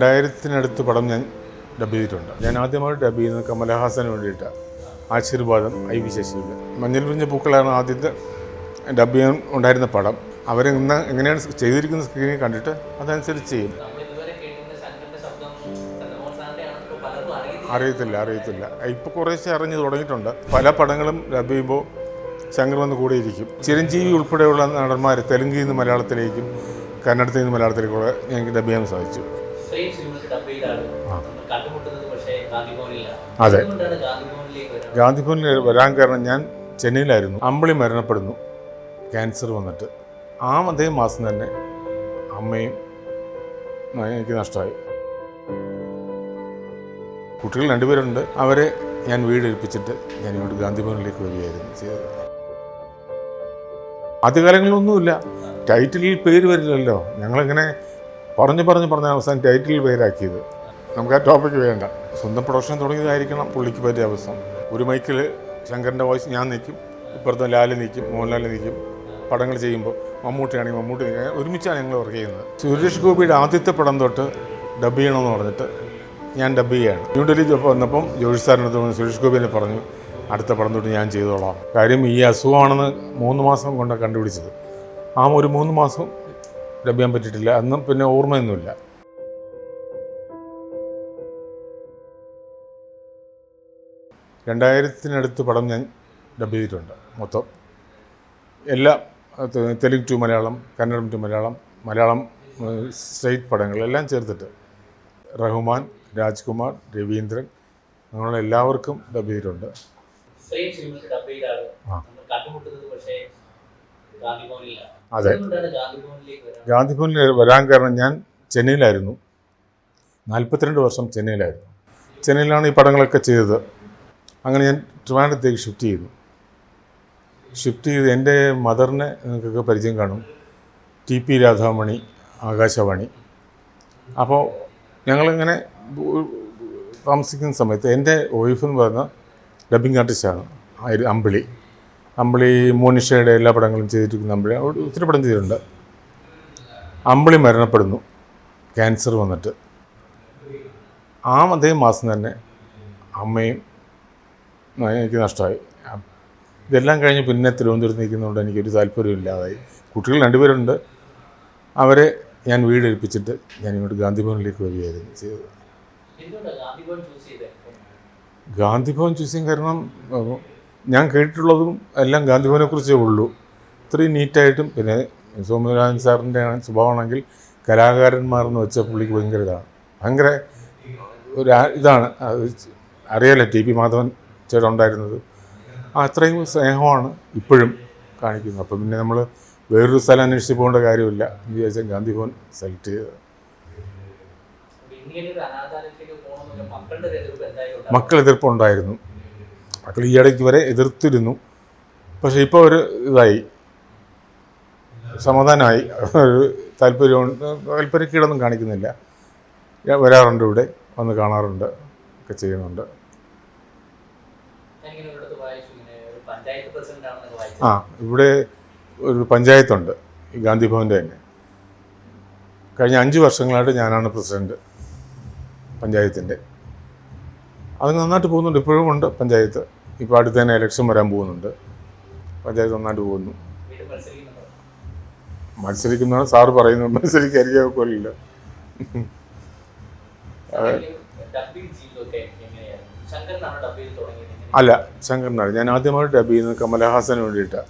രണ്ടായിരത്തിനടുത്ത് പടം ഞാൻ ഡബ് ചെയ്തിട്ടുണ്ട്. ഞാൻ ആദ്യമായിട്ട് ഡബ് ചെയ്യുന്നത് കമലഹാസന് വേണ്ടിയിട്ടാണ് ആശീർവാദം ഐ വി ശശിയുടെ. മഞ്ഞൾ പിഞ്ഞ പൂക്കളാണ് ആദ്യത്തെ ഡബ് ചെയ്യാൻ ഉണ്ടായിരുന്ന പടം. അവരെ ഇന്ന് എങ്ങനെയാണ് ചെയ്തിരിക്കുന്ന സ്ക്രീനിൽ കണ്ടിട്ട് അതനുസരിച്ച് ചെയ്യും. അറിയത്തില്ല അറിയത്തില്ല. ഇപ്പോൾ കുറേശ്ശെ അറിഞ്ഞ് തുടങ്ങിയിട്ടുണ്ട്. പല പടങ്ങളും ഡബ് ചെയ്യുമ്പോൾ ശങ്കർ വന്ന് കൂടെ ഇരിക്കും ചിരഞ്ജീവി ഉൾപ്പെടെയുള്ള നടന്മാർ തെലുങ്കിൽ നിന്ന് മലയാളത്തിലേക്കും കന്നഡത്തിൽ നിന്ന് മലയാളത്തിലേക്കും കൂടെ ഞങ്ങൾക്ക് ഡബ് ചെയ്യാൻ സാധിച്ചു. അതെ. ഗാന്ധിഭവനിൽ വരാൻ കാരണം ഞാൻ ചെന്നൈയിലായിരുന്നു. അമ്പിളി മരണപ്പെടുന്നു. ക്യാൻസർ വന്നിട്ട്. ആ അതേ മാസം തന്നെ അമ്മയും എനിക്ക് നഷ്ടമായി. കുട്ടികൾ രണ്ടുപേരുണ്ട്. അവരെ ഞാൻ വീടെടുപ്പിച്ചിട്ട് ഞാൻ ഇങ്ങോട്ട് ഗാന്ധിഭവനിലേക്ക് വരികയായിരുന്നു ചെയ്തത്. ആദ്യകാലങ്ങളിലൊന്നുമില്ല. ടൈറ്റിലിൽ പേര് വരില്ലല്ലോ. ഞങ്ങളിങ്ങനെ പറഞ്ഞു പറഞ്ഞു പറഞ്ഞ അവസാനം ടൈറ്റിൽ പേരാക്കിയത് നമുക്ക് ആ ടോപ്പിക്ക് വേണ്ട. സ്വന്തം പ്രൊഡക്ഷൻ തുടങ്ങിയതായിരിക്കണം പുള്ളിക്ക് പറ്റിയ അവസ്ഥ. ഒരു മൈക്കിൽ ശങ്കറിന്റെ വോയിസ് ഞാൻ നിൽക്കും ഇപ്പുറത്തെ ലാലി നിൽക്കും മോഹൻലാൽ നിൽക്കും പടങ്ങൾ ചെയ്യുമ്പോൾ മമ്മൂട്ടിയാണെങ്കിൽ മമ്മൂട്ടി നിൽക്കുക ഒരുമിച്ചാണ് ഞങ്ങൾ വർക്ക് ചെയ്യുന്നത്. സുരേഷ് ഗോപിയുടെ ആദ്യത്തെ പടം തൊട്ട് ഡബ് ചെയ്യണമെന്ന് പറഞ്ഞിട്ട് ഞാൻ ഡബ് ചെയ്യുകയാണ് ന്യൂഡൽഹി വന്നപ്പം ജോഷി വന്ന് സുരേഷ് ഗോപിനെ പറഞ്ഞു അടുത്ത പടം തൊട്ട് ഞാൻ ചെയ്തോളാം. കാര്യം ഈ അസുഖമാണെന്ന് മൂന്ന് മാസം കൊണ്ടാണ് കണ്ടുപിടിച്ചത്. ആ ഒരു മൂന്ന് മാസം ചെയ്യാൻ പറ്റിയിട്ടില്ല. അന്നും പിന്നെ ഓർമ്മയൊന്നുമില്ല. രണ്ടായിരത്തിനടുത്ത് പടം ഞാൻ ഡബ് ചെയ്തിട്ടുണ്ട് മൊത്തം. എല്ലാ Telugu to Malayalam Kannada to Malayalam Malayalam state പടങ്ങളെല്ലാം ചേർത്തിട്ട് റഹ്മാൻ രാജ്കുമാർ രവീന്ദ്രൻ അങ്ങനെയുള്ള എല്ലാവർക്കും ഡബ് ചെയ്തിട്ടുണ്ട്. ആ. നമ്മൾ കണ്ടുമുട്ടുന്നത് പക്ഷേ ഗാന്ധിഭവനിലാണ് അതെ. ഗാന്ധിഭവനിൽ വരാൻ കാരണം? ഞാൻ ചെന്നൈയിലായിരുന്നു. നാൽപ്പത്തിരണ്ട് വർഷം ചെന്നൈയിലായിരുന്നു. ചെന്നൈയിലാണ് ഈ പടങ്ങളൊക്കെ ചെയ്തത്. അങ്ങനെ ഞാൻ ട്രിവാൻഡ്രത്തേക്ക് ഷിഫ്റ്റ് ചെയ്തു. ഷിഫ്റ്റ് ചെയ്ത് എന്റെ മദറിനെ നിങ്ങൾക്കൊക്കെ പരിചയം കാണും. T P Radhamani Akashvani. അപ്പോൾ ഞങ്ങളിങ്ങനെ താമസിക്കുന്ന സമയത്ത് എന്റെ വൈഫ് എന്ന് പറയുന്ന ഡബിങ് ആർട്ടിസ്റ്റാണ് അമ്പിളി. അമ്പിളി മോനിഷയുടെ എല്ലാ പടങ്ങളും ചെയ്തിരിക്കുന്ന അമ്പിളി. അവിടെ ഒത്തിരി പടം ചെയ്തിട്ടുണ്ട്. അമ്പിളി മരണപ്പെടുന്നു. ക്യാൻസർ വന്നിട്ട്. ആ അതേ മാസം തന്നെ അമ്മയും എനിക്ക് നഷ്ടമായി. ഇതെല്ലാം കഴിഞ്ഞ് പിന്നെ തിരുവനന്തപുരത്ത് നിൽക്കുന്നതുകൊണ്ട് എനിക്കൊരു താല്പര്യമില്ലാതായി കുട്ടികൾ രണ്ടുപേരുണ്ട്. അവരെ ഞാൻ വീട് ഏൽപ്പിച്ചിട്ട് ഞാൻ ഇങ്ങോട്ട് ഗാന്ധിഭവനിലേക്ക് വരികയായിരുന്നു ചെയ്തത്. ഗാന്ധിഭവൻ ചൂസ് ചെയ്യാൻ കാരണം ഞാൻ കേട്ടിട്ടുള്ളതും എല്ലാം ഗാന്ധിഭവനെ കുറിച്ചേ ഉള്ളൂ. ഇത്രയും നീറ്റായിട്ടും പിന്നെ സോമനാഥൻ സാറിന്റെ സ്വഭാവമാണെങ്കിൽ കലാകാരന്മാർ എന്ന് വെച്ചാൽ പുള്ളിക്ക് ഭയങ്കര ഇതാണ്. ഭയങ്കര ഒരു ഇതാണ്. അറിയാലോ ടി പി മാധവൻ ചേട്ടൻ ഉണ്ടായിരുന്നത്. ആ അത്രയും സ്നേഹമാണ് ഇപ്പോഴും കാണിക്കുന്നത്. അപ്പം പിന്നെ നമ്മൾ വേറൊരു സ്ഥലം അന്വേഷിച്ച് പോകേണ്ട കാര്യമില്ല. എന്ന് വിചാരിച്ചാൽ ഗാന്ധിഭവൻ സെലക്ട് ചെയ്തത്. മക്കൾ എതിർപ്പുണ്ടായിരുന്നു മക്കൾ ഈ ഇടയ്ക്ക് വരെ എതിർത്തിരുന്നു. പക്ഷേ ഇപ്പോൾ ഒരു ഇതായി. സമാധാനമായി. ഒരു താല്പര്യം താല്പര്യക്കീടൊന്നും കാണിക്കുന്നില്ല. വരാറുണ്ട് ഇവിടെ വന്ന് കാണാറുണ്ട് ഒക്കെ ചെയ്യുന്നുണ്ട്. ആ ഇവിടെ ഒരു പഞ്ചായത്തുണ്ട് ഈ ഗാന്ധി ഭവന്റെ തന്നെ. കഴിഞ്ഞ അഞ്ച് വർഷങ്ങളായിട്ട് ഞാനാണ് പ്രസിഡന്റ് പഞ്ചായത്തിന്റെ. അത് നന്നായിട്ട് പോകുന്നുണ്ട്. ഇപ്പോഴും ഉണ്ട് പഞ്ചായത്ത്. ഇപ്പോൾ അടുത്ത് തന്നെ ഇലക്ഷൻ വരാൻ പോകുന്നുണ്ട്. പഞ്ചായത്ത് നന്നായിട്ട് പോകുന്നു. മത്സരിക്കുന്നതാണ് സാറ് പറയുന്നത്. മത്സരിക്കാതിരിക്കാൻ കൊല്ലില്ല? അല്ല ശങ്കറിനാണ് ഞാൻ ആദ്യമായിട്ട് ഡബ് ചെയ്യുന്നത് കമലഹാസന് വേണ്ടിയിട്ടാണ്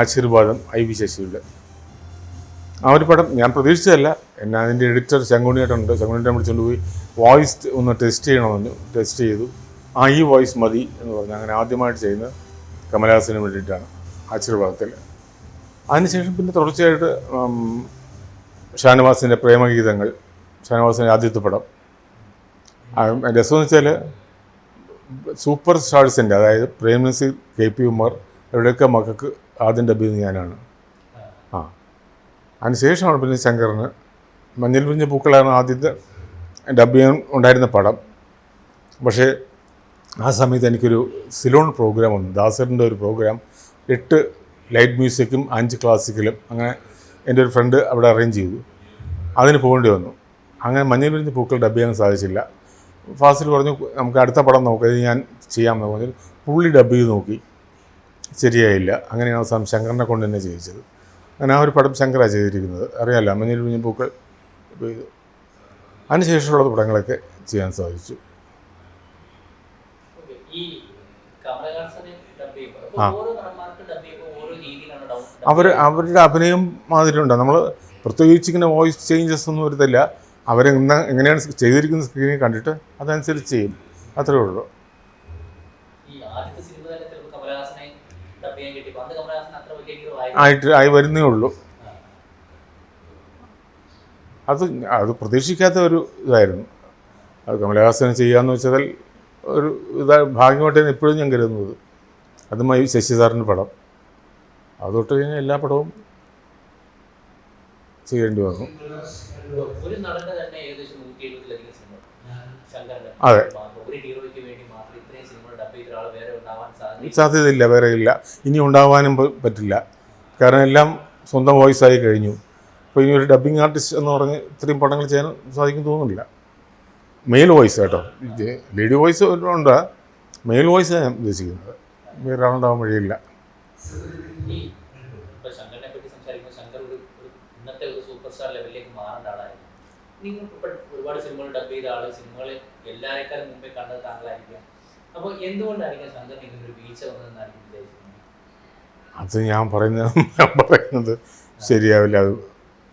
ആശീർവാദം ഐ വി ശശിയുടെ. ആ ഒരു പടം ഞാൻ പ്രതീക്ഷിച്ചതല്ല. എന്നെ അതിന്റെ എഡിറ്റർ ശങ്കുണിയായിട്ടുണ്ട് ശങ്കുണിയെ നമ്മൾ പോയി വോയിസ് ഒന്ന് ടെസ്റ്റ് ചെയ്യണമെന്ന് ടെസ്റ്റ് ചെയ്തു. ആ ഈ വോയിസ് മതി എന്ന് പറഞ്ഞു. അങ്ങനെ ആദ്യമായിട്ട് ചെയ്യുന്നത് കമലഹാസന് വേണ്ടിയിട്ടാണ് ആശീർവാദത്തിൽ. അതിനുശേഷം പിന്നെ തുടർച്ചയായിട്ട് ഷാനവാസിന്റെ പ്രേമഗീതങ്ങൾ. ഷാനവാസിന്റെ ആദ്യത്തെ പടം. രസമെന്ന് വെച്ചാൽ സൂപ്പർ സ്റ്റാർസിന്റെ അതായത് പ്രേംനസി കെ പി ഉമർ ഇവരുടെയൊക്കെ മക്കൾക്ക് ആദ്യം ഡബ് ഞാനാണ് അതിനുശേഷമാണ് പിന്നെ ശങ്കറിന് മഞ്ഞൾ പിഞ്ഞ പൂക്കളാണ് ആദ്യത്തെ ചെയ്യാൻ ഉണ്ടായിരുന്ന പടം. പക്ഷേ ആ സമയത്ത് എനിക്കൊരു സിലോൺ പ്രോഗ്രാം വന്നു ദാസറിന്റെ ഒരു പ്രോഗ്രാം. എട്ട് ലൈറ്റ് മ്യൂസിക്കും അഞ്ച് ക്ലാസിക്കലും അങ്ങനെ എന്റെ ഒരു ഫ്രണ്ട് അവിടെ അറേഞ്ച് ചെയ്തു. അതിന് പോകേണ്ടി വന്നു. അങ്ങനെ മഞ്ഞൾ വിരിഞ്ഞ പൂക്കൾ ഡബ് ചെയ്യാൻ സാധിച്ചില്ല. ഫാസിൽ പറഞ്ഞു നമുക്ക് അടുത്ത പടം നോക്കാം. ഞാൻ ചെയ്യാമെന്ന് പറഞ്ഞു പുള്ളി ഡബ് ചെയ്ത് നോക്കി. ശരിയായില്ല. അങ്ങനെയാണ് അവസാനം ശങ്കറിനെ കൊണ്ട് തന്നെ ചെയ്യിച്ചത്. അങ്ങനെ ആ ഒരു പടം ശങ്കര ചെയ്തിരിക്കുന്നത്. അറിയാമല്ലോ മഞ്ഞിൽ കുഞ്ഞു പൂക്കൾ. അതിനുശേഷമുള്ള പടങ്ങളൊക്കെ ചെയ്യാൻ സാധിച്ചു. ആ. അവർ അവരുടെ അഭിനയം മാതിരിയുണ്ട് നമ്മൾ പ്രത്യേകിച്ച് ഇങ്ങനെ വോയിസ് ചേഞ്ചസ് ഒന്നും വരുത്തില്ല. അവരെങ്ങനെ എങ്ങനെയാണ് ചെയ്തിരിക്കുന്ന സ്ക്രീനിൽ കണ്ടിട്ട് അതനുസരിച്ച് ചെയ്യും. അത്രേ ഉള്ളൂ ഈ ആദ്യത്തെ സിനിമ തന്നെ ചിലപ്പോൾ കമലഹാസനെ ഡബ് ചെയ്യാൻ കിട്ടിയപ്പോൾ അന്ന് കമലഹാസൻ അത്ര വലിയ ഹീറോ ആയി ആയിട്ട് ആയി വരുന്നേ ഉള്ളൂ. അത് അത് പ്രതീക്ഷിക്കാത്ത ഒരു ഇതായിരുന്നു. അത് കമലഹാസന് ചെയ്യാന്ന് വെച്ചാൽ ഒരു ഇതാ ഭാഗ്യമായിട്ടാണ് ഇപ്പോഴും ഞാൻ കരുതുന്നത്. അതുമായി ശശി സാറിന്റെ പടം. അതൊട്ട് കഴിഞ്ഞാൽ എല്ലാ പടവും ചെയ്യേണ്ടി വന്നു. അതെ. സാധ്യതയില്ല വേറെ ഇല്ല. ഇനി ഉണ്ടാവാനും പറ്റില്ല. കാരണം എല്ലാം സ്വന്തം വോയിസ് ആയി കഴിഞ്ഞു. അപ്പോൾ ഇനി ഒരു ഡബ്ബിംഗ് ആർട്ടിസ്റ്റ് എന്ന് പറഞ്ഞ് ഇത്രയും പടങ്ങൾ ചെയ്യാൻ സാധിക്കും തോന്നുന്നില്ല. മെയിൽ വോയിസ് കേട്ടോ. ലേഡി വോയിസ് ഉണ്ട്. മെയിൽ വോയിസ് ഞാൻ ഉദ്ദേശിക്കുന്നത്. വേറെ വഴിയില്ല. ഒരുപാട് സിനിമകളെ അപ്പോൾ എന്തുകൊണ്ടായിരിക്കും ഒരു അത് ഞാൻ പറയുന്നത് ഞാൻ പറയുന്നത് ശരിയാവില്ല. അത്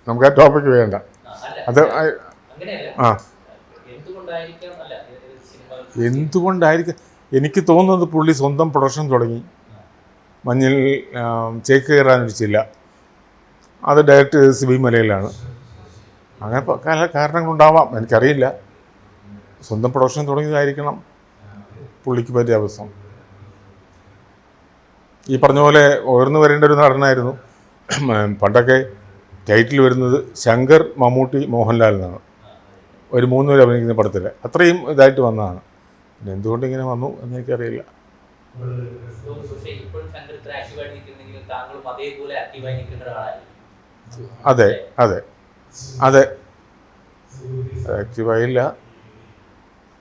നമുക്ക് ആ ടോപ്പിക്ക് വേണ്ട. അത് ആ- എന്തുകൊണ്ടായിരിക്കാം? എനിക്ക് തോന്നുന്നത് പുള്ളി സ്വന്തം പ്രൊഡക്ഷൻ തുടങ്ങി. മഞ്ഞിൽ ചേക്ക് കയറാനൊരിച്ചില്ല അത് ഡയറക്റ്റ് സിബി മലയിലാണ്. അങ്ങനെ പല കാരണങ്ങളുണ്ടാവാം എനിക്കറിയില്ല. സ്വന്തം പ്രൊഡക്ഷൻ തുടങ്ങിയതായിരിക്കണം പുള്ളിക്ക് പറ്റിയ അവസ്ഥ ഈ പറഞ്ഞ പോലെ ഉയർന്നു വരേണ്ട ഒരു നടനായിരുന്നു. പണ്ടൊക്കെ ടൈറ്റിൽ വരുന്നത് ശങ്കർ മമ്മൂട്ടി മോഹൻലാൽ എന്നാണ്. ഒരു മൂന്ന് പേര് അഭിനയിക്കുന്ന പടത്തിൽ. അത്രയും ഇതായിട്ട് വന്നതാണ്. പിന്നെ എന്തുകൊണ്ട് ഇങ്ങനെ വന്നു എന്ന് എനിക്കറിയില്ല അതെ അതെ അതെ. ആക്റ്റീവായില്ല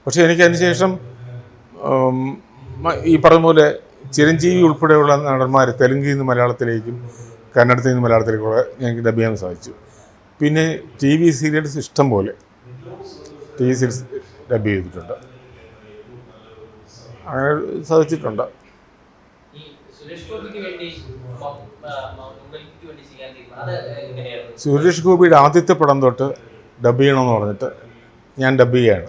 പക്ഷെ എനിക്ക് അതിന് ശേഷം ഈ പറഞ്ഞ പോലെ ചിരഞ്ജീവി ഉൾപ്പെടെയുള്ള നടന്മാർ തെലുങ്കിൽ നിന്ന് മലയാളത്തിലേക്കും കന്നഡത്തിൽ നിന്ന് മലയാളത്തിലേക്കും കൂടെ ഞങ്ങൾക്ക് ഡബ് ചെയ്യാൻ സാധിച്ചു. പിന്നെ ടി വി സീരിയൽസ് ഇഷ്ടം പോലെ ടി വി സീരീസ് ഡബ് ചെയ്തിട്ടുണ്ട്. അങ്ങനെ സാധിച്ചിട്ടുണ്ട്. സുരേഷ് ഗോപിയുടെ ആദ്യത്തെ പടം തൊട്ട് ഡബ് ചെയ്യണമെന്ന് പറഞ്ഞിട്ട് ഞാൻ ഡബ് ചെയ്യാണ്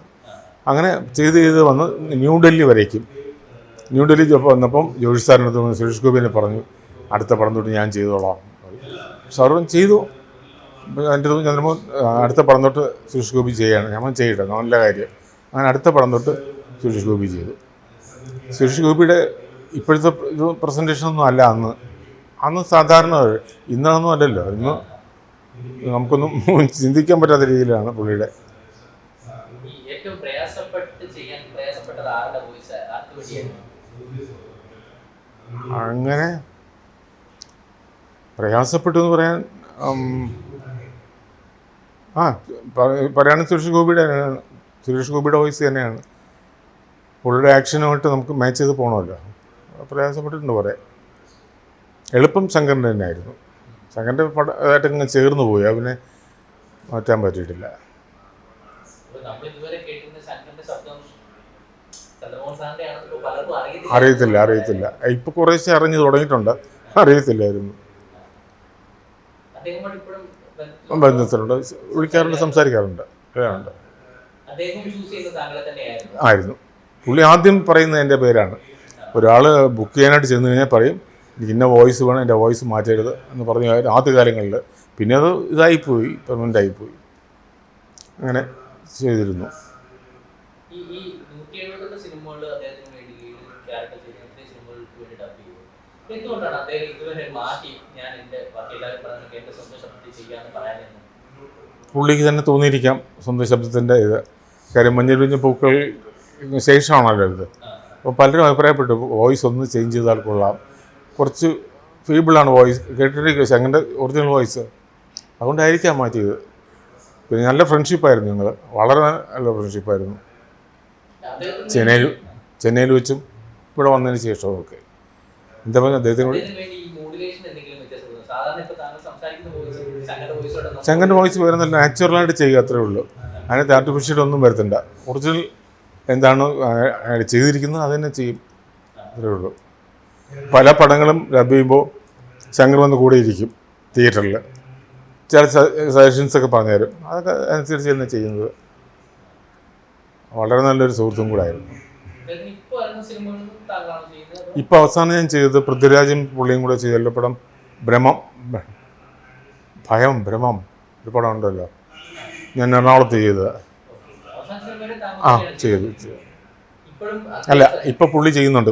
അങ്ങനെ ചെയ്ത് ചെയ്ത് വന്ന് ന്യൂഡൽഹി വരേക്കും. ന്യൂഡൽഹി വന്നപ്പം ജോഷി സാറിന്റെ അടുത്ത് സുരേഷ് ഗോപിനെ പറഞ്ഞു അടുത്ത പടം തൊട്ട് ഞാൻ ചെയ്തോളാം. സാറും ചെയ്തു. എന്റെ അടുത്ത് ചന്ദ്രമോഹൻ അടുത്ത പടം തൊട്ട് സുരേഷ് ഗോപി ചെയ്യാണ്. ഞാൻ ചെയ്യട്ടെ നല്ല കാര്യം. അങ്ങനെ അടുത്ത പടം തൊട്ട് സുരേഷ് ഗോപി ചെയ്തു. സുരേഷ് ഗോപിയുടെ ഇപ്പോഴത്തെ ഇത് പ്രസന്റേഷൻ ഒന്നും അല്ല അന്ന്. അന്ന് സാധാരണ ഇന്നൊന്നും അല്ലല്ലോ. ഇന്ന് നമുക്കൊന്നും ചിന്തിക്കാൻ പറ്റാത്ത രീതിയിലാണ് പുള്ളിയുടെ. ഏറ്റവും പ്രയാസപ്പെട്ട് ചെയ്യാൻ പ്രയാസപ്പെട്ടത് ആരുടെ വോയിസ് ആർക്ക് വേണ്ടിയായിരുന്നു? അങ്ങനെ പ്രയാസപ്പെട്ടു എന്ന് പറയാൻ ആ പറയാണ് സുരേഷ് ഗോപിയുടെ തന്നെയാണ് സുരേഷ് ഗോപിയുടെ വോയിസ് തന്നെയാണ്. പുള്ളിയുടെ ആക്ഷനുമായിട്ട് നമുക്ക് മാച്ച് ചെയ്ത് പോകണമല്ലോ പ്രയാസപ്പെട്ടിട്ടുണ്ട് കുറേ. എളുപ്പം ശങ്കറിന്റെ തന്നെയായിരുന്നു. ശങ്കറിന്റെ പടമായിട്ട് ഇങ്ങനെ ചേർന്ന് പോയി. അവനെ മാറ്റാൻ പറ്റിയിട്ടില്ല അപ്പൊ നമ്മൾ ഇതുവരെ കേട്ടിരുന്ന ശങ്കറിന്റെ ശബ്ദം ചന്ദ്രമോഹൻ സാറിന്റെ ആണെന്ന് ഇപ്പൊ പലർക്കും അറിയത്തില്ല അറിയത്തില്ല. ഇപ്പൊ കുറേശ്ശെ അറിഞ്ഞു തുടങ്ങിയിട്ടുണ്ട്. അറിയത്തില്ലായിരുന്നു. ബന്ധത്തിലുണ്ട്. വിളിക്കാറുണ്ട് സംസാരിക്കാറുണ്ട്. ഉണ്ട് ആയിരുന്നു. പുള്ളി ആദ്യം പറയുന്നത് എന്റെ പേരാണ്. ഒരാൾ ബുക്ക് ചെയ്യാനായിട്ട് ചെന്ന് കഴിഞ്ഞാൽ പറയും എനിക്ക് ഇന്ന വോയിസ് വേണം എന്റെ വോയിസ് മാറ്റരുത് എന്ന് പറഞ്ഞ ആദ്യ കാലങ്ങളിൽ. പിന്നെ അത് ഇതായിപ്പോയി പെർമനന്റ് ആയിപ്പോയി. അങ്ങനെ ചെയ്തിരുന്നു ഈ ഈ നൂറ്റി എഴുപത്തെട്ട് സിനിമകൾ അദ്ദേഹത്തിന് വേണ്ടി ക്യാരക്ടർ ചെയ്ത ഇത്രയും സിനിമകൾക്ക് വേണ്ടി ഡബ് ചെയ്തു എന്തുകൊണ്ടാണ് അദ്ദേഹം ഇതുവരെ മാറ്റി ഞാൻ എന്റെ ബാക്കി എല്ലാവരും പറഞ്ഞ എന്റെ സ്വന്തം ശബ്ദത്തിൽ ചെയ്യാന്ന് പറയാനെന്ന് പുള്ളിക്ക് തന്നെ തോന്നിയിരിക്കാം സ്വന്തം ശബ്ദത്തിന്റെ ഇത്. കാര്യം മഞ്ഞളിഞ്ഞ പൂക്കൾ ശേഷമാണല്ലോ ഇത്. അപ്പോൾ പലരും അഭിപ്രായപ്പെട്ടു. വോയിസ് ഒന്ന് ചേഞ്ച് ചെയ്താൽ കൊള്ളാം. കുറച്ച് ഫീബിളാണ് വോയിസ്. കേട്ടിട്ട് ശങ്കന്റെ ഒറിജിനൽ വോയിസ്. അതുകൊണ്ടായിരിക്കാം മാറ്റിയത്. പിന്നെ നല്ല ഫ്രണ്ട്ഷിപ്പായിരുന്നു ഞങ്ങൾ വളരെ നല്ല ഫ്രണ്ട്ഷിപ്പായിരുന്നു. ചെന്നൈയിൽ ചെന്നൈയിൽ വെച്ചും ഇവിടെ വന്നതിന് ശേഷവും ഒക്കെ. എന്താ പറയുക അദ്ദേഹത്തിനോട്? ചങ്ങന്റെ വോയിസ് വരുന്ന നാച്ചുറലായിട്ട് ചെയ്യുക അത്രേ ഉള്ളൂ. അതിനകത്ത് ആർട്ടിഫിഷ്യൽ ഒന്നും വരുത്തണ്ട ഒറിജിനൽ എന്താണ് അയാൾ ചെയ്തിരിക്കുന്നത് അത് തന്നെ ചെയ്യും. അത്രേ ഉള്ളൂ. പല പടങ്ങളും ചെയ്യുമ്പോൾ ശങ്കർ വന്ന് കൂടെ ഇരിക്കും തിയേറ്ററിൽ ചില സജഷൻസ് ഒക്കെ പറഞ്ഞു തരും. അതൊക്കെ അനുസരിച്ച് തന്നെ ചെയ്യുന്നത്. വളരെ നല്ലൊരു സുഹൃത്തും കൂടെ ഇപ്പോൾ അവസാനം ഞാൻ ചെയ്തത് പൃഥ്വിരാജും പുള്ളിയും കൂടെ ചെയ്ത പടം ഭ്രമം ഭയം ഭ്രമം. ഒരു പടം ഉണ്ടല്ലോ. ഞാൻ എറണാകുളത്ത് ചെയ്തത്. ആ ചെയ്തു അല്ല ഇപ്പൊ പുള്ളി ചെയ്യുന്നുണ്ട്.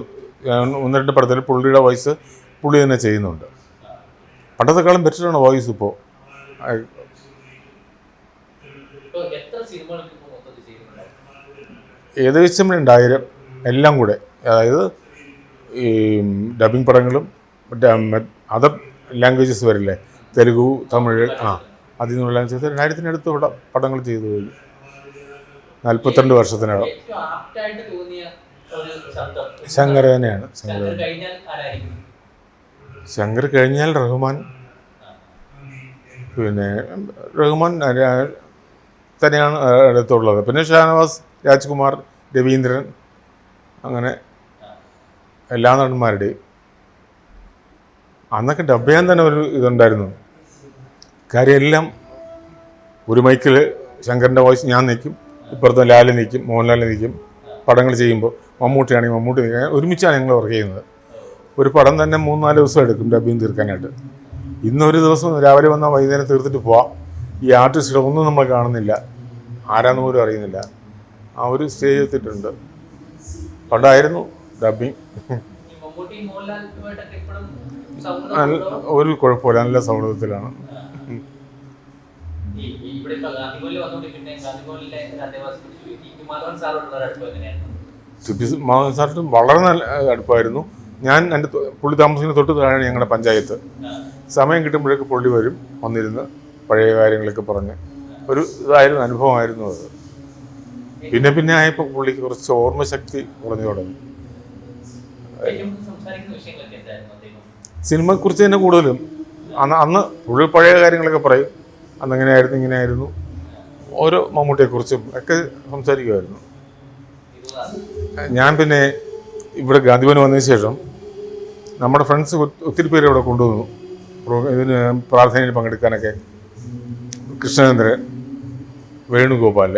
ഒന്ന് രണ്ട് പടത്തിൽ പുള്ളിയുടെ വോയിസ് പുള്ളി തന്നെ ചെയ്യുന്നുണ്ട്. പണ്ടത്തെക്കാളും ബെറ്ററാണ് വോയിസ് ഇപ്പോൾ ഏകദേശം രണ്ടായിരം എല്ലാം കൂടെ. അതായത് ഈ ഡബിങ് പടങ്ങളും അതർ ലാംഗ്വേജസ് വരില്ലേ? തെലുഗു തമിഴ് ആ അതിൽ നിന്നുള്ള രണ്ടായിരത്തിനടുത്ത് ഇവിടെ പടങ്ങൾ ചെയ്തു കഴിഞ്ഞു നാൽപ്പത്തിരണ്ട് വർഷത്തിനകം. ശങ്കർ തന്നെയാണ് ശങ്കർ ശങ്കർ കഴിഞ്ഞാൽ റഹ്മാൻ. പിന്നെ റഹ്മാൻ തന്നെയാണ് അടുത്തുള്ളത്. പിന്നെ ഷാനവാസ് രാജ്കുമാർ രവീന്ദ്രൻ അങ്ങനെ എല്ലാ നടന്മാരുടെയും. അന്നൊക്കെ ഡബ് ചെയ്യാൻ തന്നെ ഒരു ഇതുണ്ടായിരുന്നു. കാര്യം എല്ലാം ഒരു മൈക്കിൽ ശങ്കറിന്റെ വോയിസ് ഞാൻ നിൽക്കും ഇപ്പുറത്ത് ലാൽ നിൽക്കും മോഹൻലാൽ നിൽക്കും പടങ്ങൾ ചെയ്യുമ്പോൾ മമ്മൂട്ടിയാണെങ്കിൽ മമ്മൂട്ടി നിൽക്കുക ഒരുമിച്ചാണ് ഞങ്ങൾ വർക്ക് ചെയ്യുന്നത്. ഒരു പടം തന്നെ മൂന്ന് നാല് ദിവസം എടുക്കും ഡബ്ബിങ് തീർക്കാനായിട്ട്. ഇന്നൊരു ദിവസം രാവിലെ വന്നാൽ വൈകുന്നേരം തീർത്തിട്ട് പോവാം. ഈ ആർട്ടിസ്റ്റുകൾ ഒന്നും നമ്മൾ കാണുന്നില്ല. ആരാന്ന് പോലും അറിയുന്നില്ല. ആ ഒരു സ്റ്റേജ് എത്തിയിട്ടുണ്ട്. പണ്ടായിരുന്നു സൗഹൃദം ഒരു കുഴപ്പമില്ല നല്ല സൗഹൃദത്തിലാണ്. മാധവൻ സാറിനും വളരെ നല്ല അടുപ്പമായിരുന്നു ഞാൻ എന്റെ പുള്ളി താമസിക്കുന്ന തൊട്ട് താഴെയാണ് ഞങ്ങളുടെ പഞ്ചായത്ത്. സമയം കിട്ടുമ്പോഴേക്ക് പുള്ളി വരും വന്നിരുന്ന് പഴയ കാര്യങ്ങളൊക്കെ പറഞ്ഞ്. ഒരു ഇതായിരുന്നു അനുഭവമായിരുന്നു അത്. പിന്നെ പിന്നെ ആയപ്പോൾ പുള്ളിക്ക് കുറച്ച് ഓർമ്മശക്തി കുറഞ്ഞു തുടങ്ങി. സിനിമയെക്കുറിച്ച് തന്നെ കൂടുതലും. അന്ന് അന്ന് പുള്ളി പഴയ കാര്യങ്ങളൊക്കെ പറയും. അന്ന് ഇങ്ങനെയായിരുന്നു. ഓരോ മമ്മൂട്ടിയെക്കുറിച്ചും ഒക്കെ സംസാരിക്കുമായിരുന്നു. ഞാൻ പിന്നെ ഇവിടെ ഗാന്ധിഭവൻ വന്നതിന് ശേഷം നമ്മുടെ ഫ്രണ്ട്സ് ഒത്തിരി പേര് ഇവിടെ കൊണ്ടുവന്നു. ഇതിന് പ്രാർത്ഥനയിൽ പങ്കെടുക്കാനൊക്കെ. കൃഷ്ണചന്ദ്രൻ വേണുഗോപാൽ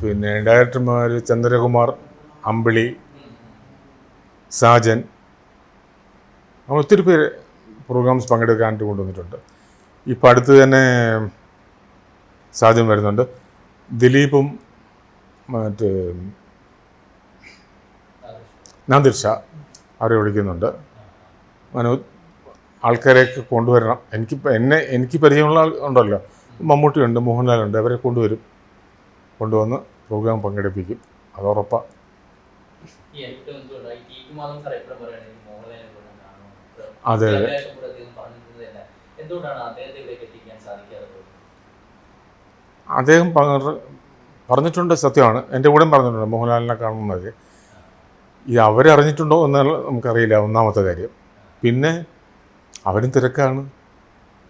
പിന്നെ ഡയറക്ടർമാർ ചന്ദ്രകുമാർ അമ്പിളി സാജൻ. അങ്ങനെ ഒത്തിരി പേര് പ്രോഗ്രാംസ് പങ്കെടുക്കാനായിട്ട് കൊണ്ടുവന്നിട്ടുണ്ട്. ഇപ്പോൾ അടുത്ത് തന്നെ സാജൻ വരുന്നുണ്ട്. ദിലീപും മറ്റേ നാദിർ ഷാ അവരെ വിളിക്കുന്നുണ്ട്. മനു ആൾക്കാരെയൊക്കെ കൊണ്ടുവരണം. എനിക്ക് എന്നെ എനിക്ക് പരിചയമുള്ള ഉണ്ടല്ലോ. മമ്മൂട്ടിയുണ്ട് മോഹൻലാലുണ്ട് അവരെ കൊണ്ടുവരും. കൊണ്ടുവന്ന് പ്രോഗ്രാം പങ്കെടുപ്പിക്കും. അത് ഉറപ്പാണ് മാധവൻ സാർ എപ്പോഴും പറയുകയാണെങ്കിൽ മോഹൻലാലിനെ അതെ, അതെ. അദ്ദേഹം എന്തുകൊണ്ടാണ് അദ്ദേഹത്തെ ഇവിടേക്ക് എത്തിക്കാൻ സാധിക്കാതെ പോയത് അദ്ദേഹം പറഞ്ഞിട്ടുണ്ട് സത്യമാണ്. എന്റെ കൂടെയും പറഞ്ഞിട്ടുണ്ട് മോഹൻലാലിനെ കാണുന്നത്. ഇത് അവരറിഞ്ഞിട്ടുണ്ടോ എന്ന് നമുക്കറിയില്ല ഒന്നാമത്തെ കാര്യം. പിന്നെ അവരും തിരക്കാണ്.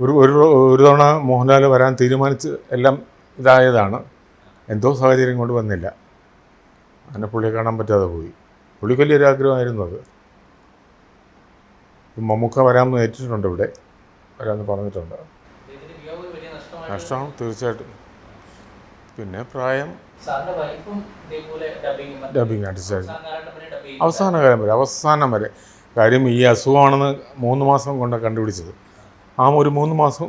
ഒരു ഒരു ഒരു തവണ മോഹൻലാൽ വരാൻ തീരുമാനിച്ച് എല്ലാം ഇതായതാണ്. എന്തോ സാഹചര്യം കൊണ്ട് വന്നില്ല. അതിനെ പുള്ളിയെ കാണാൻ പറ്റാതെ പോയി. പുള്ളിക്ക് വലിയൊരു ആഗ്രഹമായിരുന്നു അത് മമ്മൂക്ക വരാമെന്ന് ഏറ്റിട്ടുണ്ട് ഇവിടെ. വരാമെന്ന് പറഞ്ഞിട്ടുണ്ട്. നഷ്ടമാണ് തീർച്ചയായിട്ടും. പിന്നെ പ്രായം. ഡബിങ് ഡബിങ് ആർട്ടിസ്റ്റ് ഡബിങ് അവസാന കാലം വരെ അവസാനം വരെ. കാര്യം ഈ അസുഖമാണെന്ന് മൂന്ന് മാസം കൊണ്ട് കണ്ടുപിടിച്ചത്. ആ ഒരു മൂന്ന് മാസം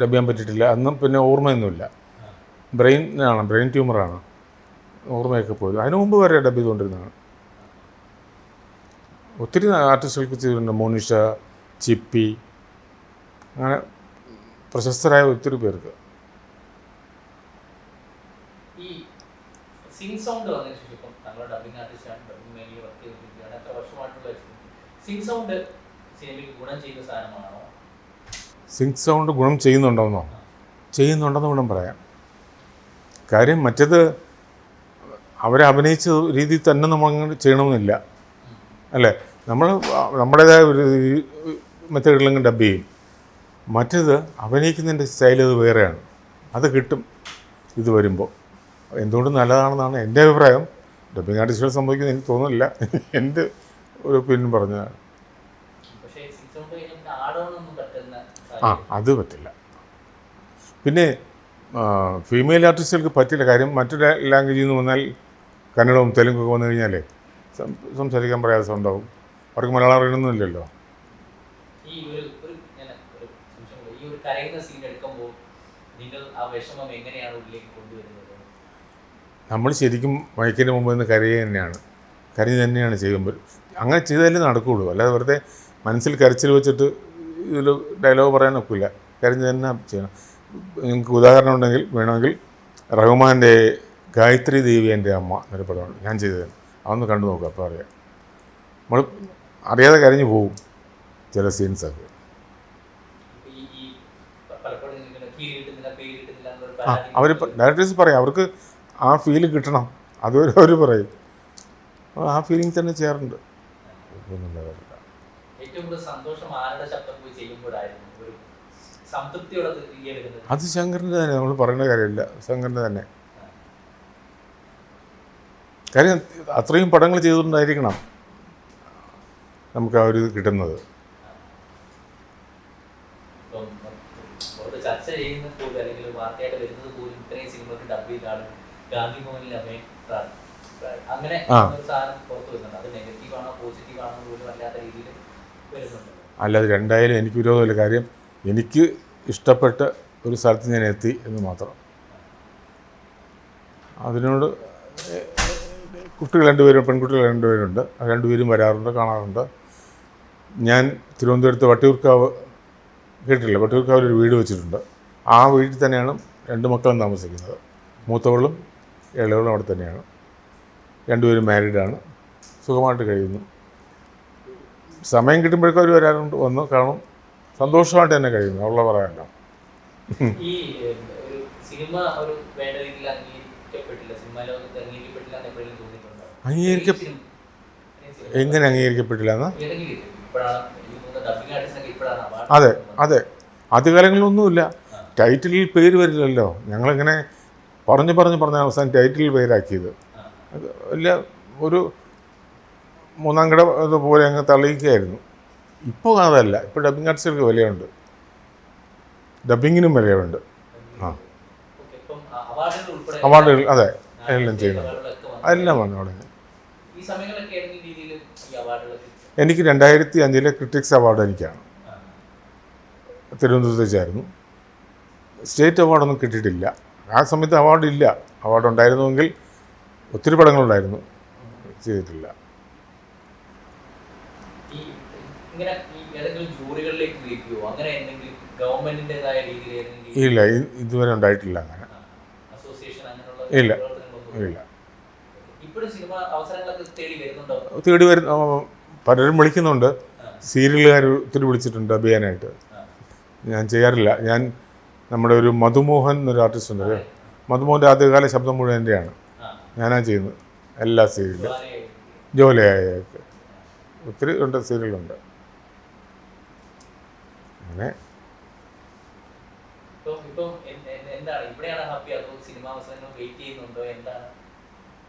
ഡബ് ചെയ്യാൻ പറ്റിയിട്ടില്ല. അന്നും പിന്നെ ഓർമ്മയൊന്നുമില്ല. ബ്രെയിൻ ആണ് ബ്രെയിൻ ട്യൂമറാണ് ഓർമ്മയൊക്കെ പോയത്. അതിനു മുമ്പ് വരെ ഡബ് ചെയ്തുകൊണ്ടിരുന്നതാണ്. ഒത്തിരി ആർട്ടിസ്റ്റുകൾക്ക് ചെയ്തിട്ടുണ്ട്. മോനിഷ ചിപ്പി അങ്ങനെ പ്രശസ്തരായ ഒത്തിരി പേർക്ക്. സിംഗ് സൗണ്ട് വന്നതിന് ശേഷം ഇപ്പം താങ്കളുടെ ഡബിങ് ആർട്ടിസ്റ്റാണ് ഡബിങ് മേഖലയിൽ വർക്ക് ചെയ്തിരിക്കുകയാണ് എത്ര വർഷമായിട്ടുള്ള സിംഗ് സൗണ്ട് സിനിമയ്ക്ക് ഗുണം ചെയ്യുന്ന സാധനമാണോ? സൗണ്ട് ഗുണം ചെയ്യുന്നുണ്ടോന്നോ? ചെയ്യുന്നുണ്ടെന്ന് വേണം പറയാം കാര്യം മറ്റേത് അവരെ അഭിനയിച്ച രീതിയിൽ തന്നെ നമ്മൾ ചെയ്യണമെന്നില്ല. അല്ലേ? നമ്മൾ നമ്മുടേതായ ഒരു മെത്തേഡിലെങ്കിലും ഡബ് ചെയ്യും. മറ്റേത് അഭിനയിക്കുന്നതിന്റെ സ്റ്റൈൽ അത് വേറെയാണ്. അത് കിട്ടും ഇത് വരുമ്പോൾ എന്തുകൊണ്ട് നല്ലതാണെന്നാണ് എന്റെ അഭിപ്രായം. ഡബിങ് ആർട്ടിസ്റ്റുകൾ സംഭവിക്കുന്നത് എനിക്ക് തോന്നുന്നില്ല. എന്റെ ഒരു ഒപ്പീനിയൻ പറഞ്ഞതാണ്. ആ അത് പറ്റില്ല. പിന്നെ ഫീമെയിൽ ആർട്ടിസ്റ്റുകൾക്ക് പറ്റില്ല കാര്യം. മറ്റൊരു ലാംഗ്വേജിൽ നിന്ന് വന്നാൽ കന്നഡവും തെലുങ്കൊക്കെ വന്നു കഴിഞ്ഞാലേ സംസാരിക്കാൻ പ്രയാസം ഉണ്ടാവും. അവർക്ക് മലയാളം അറിയണമെന്നില്ലല്ലോ നമ്മൾ ശരിക്കും മയക്കിന്റെ മുമ്പ് നിന്ന് കരയുക തന്നെയാണ്. കരഞ്ഞ് തന്നെയാണ് ചെയ്യുമ്പോൾ. അങ്ങനെ ചെയ്താലേ നടക്കുകയുള്ളൂ അല്ലാതെ വെറുതെ മനസ്സിൽ കരച്ചിൽ വെച്ചിട്ട് ഇതിൽ ഡയലോഗ് പറയാൻ ഒക്കില്ല. കരഞ്ഞ് തന്നെ ചെയ്യണം. നിങ്ങൾക്ക് ഉദാഹരണം ഉണ്ടെങ്കിൽ വേണമെങ്കിൽ റഹ്മാന്റെ ഗായത്രി ദേവി എന്റെ അമ്മ എന്നൊരു പടമാണ് ഞാൻ ചെയ്തത് അതൊന്ന് കണ്ടു നോക്കുക അപ്പോൾ അറിയാം. നമ്മൾ അറിയാതെ കരഞ്ഞു പോകും ചില സീൻസൊക്കെ ആ അവർ ഡയറക്ടേഴ്സ് പറയും അവർക്ക് ആ ഫീൽ കിട്ടണം. അതുവരെ അവർ പറയും. ആ ഫീലിംഗ് തന്നെ ചെയ്യാറുണ്ട്. അത് ശങ്കറിന്റെ തന്നെ നമ്മൾ പറയേണ്ട കാര്യമില്ല. ശങ്കറിന്റെ തന്നെ. കാര്യം അത്രയും പടങ്ങൾ ചെയ്തുകൊണ്ടായിരിക്കണം നമുക്ക് ആ ഒരു കിട്ടുന്നത്. ഇപ്പം പുറത്ത് ചർച്ച ചെയ്യുന്നത് പോലും അല്ലെങ്കിൽ വാർത്തയായിട്ട് വരുന്നത് പോലും ഇത്രയും സിനിമക്ക് ഡബ് ചെയ്താണ്. ഗാന്ധി അമ്മയെ അങ്ങനെ ഒരു സാധനം പുറത്ത് വരുന്നുണ്ട്. അത് നെഗറ്റീവ് ആണോ പോസിറ്റീവ് ആണോ എന്ന് പോലും അല്ലാത്ത രീതിയിൽ വരുന്നുണ്ട്. അല്ലാതെ രണ്ടായാലും എനിക്ക് വിരോധമില്ല. കാര്യം എനിക്ക് ഇഷ്ടപ്പെട്ട ഒരു സ്ഥലത്ത് ഞാൻ എത്തി എന്ന് മാത്രം. അതിനോട് കുട്ടികൾ രണ്ടുപേരും പെൺകുട്ടികൾ രണ്ടുപേരുണ്ട്. രണ്ടുപേരും വരാറുണ്ട് കാണാറുണ്ട്. ഞാൻ തിരുവനന്തപുരത്ത് വട്ടിയൂർക്കാവ് കേട്ടില്ല വട്ടിയൂർക്കാവിൽ ഒരു വീട് വെച്ചിട്ടുണ്ട്. ആ വീട്ടിൽ തന്നെയാണ് രണ്ട് മക്കളും താമസിക്കുന്നത്. മൂത്തവളും ഇളയവളും അവിടെ തന്നെയാണ്. രണ്ടുപേരും മാരീഡാണ് സുഖമായിട്ട് കഴിയുന്നു. സമയം കിട്ടുമ്പോഴേക്കും അവർ വരാറുണ്ട്. വന്ന് കാണും. സന്തോഷമായിട്ട് തന്നെ കഴിയുന്നു. അവളെ പറയാമല്ലോ ഈ സിനിമ ഒരു വേണ്ട രീതിയിൽ അംഗീകരിക്കപ്പെട്ടില്ല. സിനിമ ലോകത്ത് അംഗീകരിക്കപ്പെട്ടില്ല അംഗീകരിക്ക എങ്ങനെ അംഗീകരിക്കപ്പെട്ടില്ല എന്നാ? അതെ. അതെ. ആദ്യകാലങ്ങളിലൊന്നുമില്ല ടൈറ്റിലിൽ പേര് വരില്ലല്ലോ. ഞങ്ങളിങ്ങനെ പറഞ്ഞു പറഞ്ഞു പറഞ്ഞ അവസാനം ടൈറ്റിൽ പേരാക്കിയത്. വലിയ ഒരു മൂന്നാം കിട പോലെ അങ്ങ് തള്ളിക്കുകയായിരുന്നു ഇപ്പോൾ അതല്ല. ഇപ്പോൾ ഡബിങ് ആർട്സുകൾക്ക് വിലയുണ്ട്. ഡബിങ്ങിനും വിലയുണ്ട്. ആ. അവാർഡുകൾ അതെ. എല്ലാം ചെയ്യുന്നുണ്ട്. എല്ലാം. അതെല്ലാം വന്നു തുടങ്ങി. ഈ സമയങ്ങളൊക്കെ ഏതെങ്കിലും രീതിയിൽ ഈ എനിക്ക് രണ്ടായിരത്തി അഞ്ചിലെ ക്രിട്ടിക്സ് അവാർഡ് എനിക്കാണ്. തിരുവനന്തപുരത്ത് വെച്ചായിരുന്നു സ്റ്റേറ്റ് അവാർഡൊന്നും കിട്ടിയിട്ടില്ല. ആ സമയത്ത് അവാർഡ് ഇല്ല അവാർഡ് ഉണ്ടായിരുന്നുവെങ്കിൽ ഒത്തിരി പടങ്ങളുണ്ടായിരുന്നു. ചെയ്തിട്ടില്ല. ഇല്ല. ഇതുവരെ ഉണ്ടായിട്ടില്ല അങ്ങനെ. ഇല്ല. ഇല്ല. തേടി വരുന്ന പലരും വിളിക്കുന്നുണ്ട്. സീരിയലുകാർ ഒത്തിരി വിളിച്ചിട്ടുണ്ട് അഭിയാനായിട്ട്. ഞാൻ ചെയ്യാറില്ല. ഞാൻ നമ്മുടെ ഒരു മധുമോഹൻ എന്നൊരു ആർട്ടിസ്റ്റ് ഉണ്ട്. മധുമോഹന്റെ ആദ്യകാല ശബ്ദം മുഴുവൻ എന്റെയാണ്. ഞാനാ ചെയ്യുന്നത്. എല്ലാ സീരിയലും. ജോലിയായൊക്കെ. ഒത്തിരി ഉണ്ട് സീരിയലുണ്ട്. അങ്ങനെ. ഇപ്പം ഇപ്പം എന്ത്- എന്ത്- എന്താണ്? ഇവിടെയാണ് ഹാപ്പി. അതോ സിനിമ അവസരങ്ങൾ വെയിറ്റ് ചെയ്യുന്നുണ്ടോ? എന്താണ്?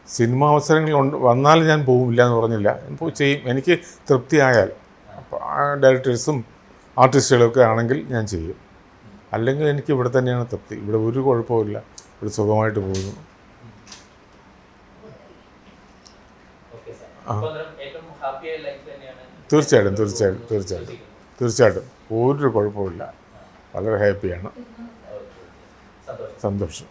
സിനിമ അവസരങ്ങൾ ഉണ്ട് വന്നാൽ ഞാൻ പോകില്ല എന്ന് പറഞ്ഞില്ല. പോയി ചെയ്യും. എനിക്ക് തൃപ്തിയായാൽ ഡയറക്ടേഴ്സും ആർട്ടിസ്റ്റുകളൊക്കെ ആണെങ്കിൽ ഞാൻ ചെയ്യും. അല്ലെങ്കിൽ എനിക്ക് ഇവിടെ തന്നെയാണ് തൃപ്തി. ഇവിടെ ഒരു കുഴപ്പമില്ല ഇവിടെ സുഖമായിട്ട് പോകുന്നു. തീർച്ചയായിട്ടും തീർച്ചയായിട്ടും തീർച്ചയായിട്ടും തീർച്ചയായിട്ടും. ഒരു കുഴപ്പമില്ല വളരെ ഹാപ്പിയാണ് സന്തോഷം.